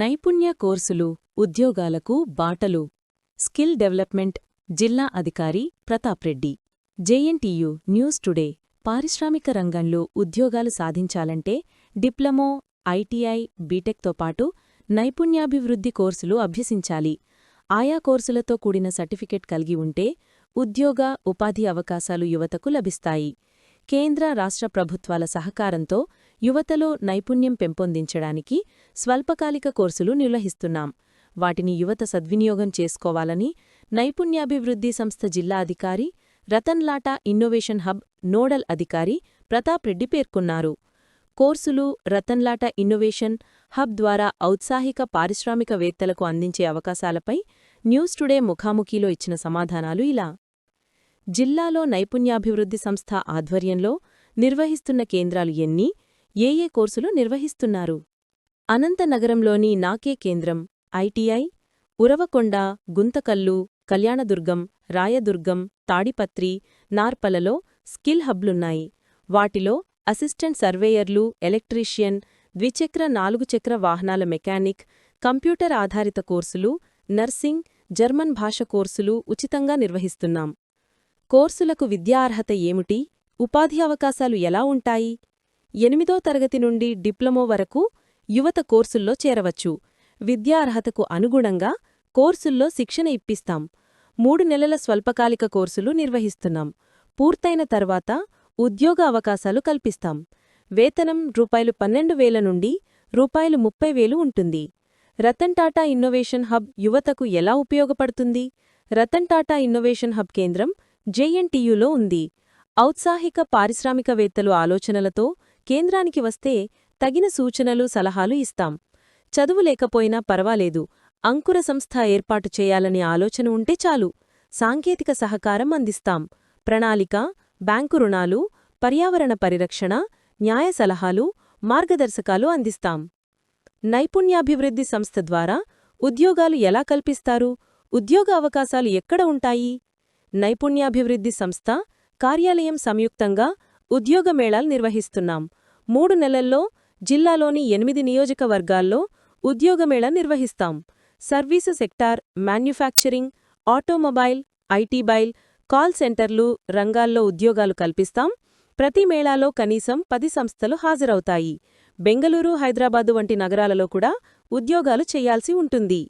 నైపుణ్య కోర్సులు ఉద్యోగాలకు బాటలు. స్కిల్ డెవలప్మెంట్ జిల్లా అధికారి ప్రతాప్ రెడ్డి. జేఎన్టీయు న్యూస్ టుడే పారిశ్రామిక రంగంలో ఉద్యోగాలు సాధించాలంటే డిప్లొమో ఐటీఐ బీటెక్తో పాటు నైపుణ్యాభివృద్ధి కోర్సులు అభ్యసించాలి. ఆయా కోర్సులతో కూడిన సర్టిఫికెట్ కలిగి ఉంటే ఉద్యోగ ఉపాధి అవకాశాలు యువతకు లభిస్తాయి. కేంద్ర రాష్ట్ర ప్రభుత్వాల సహకారంతో యువతలో నైపుణ్యం పెంపొందించడానికి స్వల్పకాలిక కోర్సులు నిర్వహిస్తున్నాం. వాటిని యువత సద్వినియోగం చేసుకోవాలని నైపుణ్యాభివృద్ధి సంస్థ జిల్లా అధికారి రతన్లాటా ఇన్నోవేషన్ హబ్ నోడల్ అధికారి ప్రతాప్ రెడ్డి పేర్కొన్నారు. కోర్సులు రతన్లాటా ఇన్నోవేషన్ హబ్ ద్వారా ఔత్సాహిక పారిశ్రామికవేత్తలకు అందించే అవకాశాలపై న్యూస్ టుడే ముఖాముఖిలో ఇచ్చిన సమాధానాలు ఇలా. జిల్లాలో నైపుణ్యాభివృద్ధి సంస్థ ఆధ్వర్యంలో నిర్వహిస్తున్న కేంద్రాలు ఎన్ని? ఏ ఏ కోర్సులు నిర్వహిస్తున్నారు. అనంతనగరంలోని నాకే కేంద్రం ఐటీఐ ఉరవకొండ గుంతకల్లు కళ్యాణదుర్గం రాయదుర్గం తాడిపత్రి నార్పలలో స్కిల్ హబ్లున్నాయి. వాటిలో అసిస్టెంట్ సర్వేయర్లు ఎలక్ట్రీషియన్ ద్విచక్ర నాలుగు చక్ర వాహనాల మెకానిక్ కంప్యూటర్ ఆధారిత కోర్సులు నర్సింగ్ జర్మన్ భాష కోర్సులు ఉచితంగా నిర్వహిస్తున్నాం. కోర్సులకు విద్యా అర్హత ఏమిటి? ఉపాధి అవకాశాలు ఎలా ఉంటాయి? ఎనిమిదో తరగతి నుండి డిప్లొమో వరకు యువత కోర్సుల్లో చేరవచ్చు. విద్యా అర్హతకు అనుగుణంగా కోర్సుల్లో శిక్షణ ఇప్పిస్తాం. మూడు నెలల స్వల్పకాలిక కోర్సులు నిర్వహిస్తున్నాం. పూర్తయిన తర్వాత ఉద్యోగ అవకాశాలు కల్పిస్తాం. వేతనం రూపాయలు పన్నెండు వేల నుండి రూపాయలు ముప్పై వేలు ఉంటుంది. రతన్ టాటా ఇన్నోవేషన్ హబ్ యువతకు ఎలా ఉపయోగపడుతుంది? రతన్ టాటా ఇన్నోవేషన్ హబ్ కేంద్రం జేఎన్టీయులో ఉంది. ఔత్సాహిక పారిశ్రామికవేత్తలు ఆలోచనలతో కేంద్రానికి వస్తే తగిన సూచనలు సలహాలు ఇస్తాం. చదువు లేకపోయినా పర్వాలేదు. అంకుర సంస్థ ఏర్పాటు చేయాలనే ఆలోచన ఉంటే చాలు. సాంకేతిక సహకారం అందిస్తాం. ప్రణాళిక బ్యాంకు రుణాలు పర్యావరణ పరిరక్షణ న్యాయ సలహాలు మార్గదర్శకాలు అందిస్తాం. నైపుణ్యాభివృద్ధి సంస్థ ద్వారా ఉద్యోగాలు ఎలా కల్పిస్తారు? ఉద్యోగ అవకాశాలు ఎక్కడ ఉంటాయి? నైపుణ్యాభివృద్ధి సంస్థ కార్యాలయం సంయుక్తంగా ఉద్యోగ మేళాలు నిర్వహిస్తున్నాం. మూడు నెలల్లో జిల్లాలోని ఎనిమిది నియోజకవర్గాల్లో ఉద్యోగమేళ నిర్వహిస్తాం. సర్వీసు సెక్టార్ మ్యాన్యుఫ్యాక్చరింగ్ ఆటోమొబైల్ ఐటీబైల్ కాల్ సెంటర్లు రంగాల్లో ఉద్యోగాలు కల్పిస్తాం. ప్రతి మేళాలో కనీసం పది సంస్థలు హాజరవుతాయి. బెంగళూరు హైదరాబాదు వంటి నగరాలలో కూడా ఉద్యోగాలు చేయాల్సి ఉంటుంది.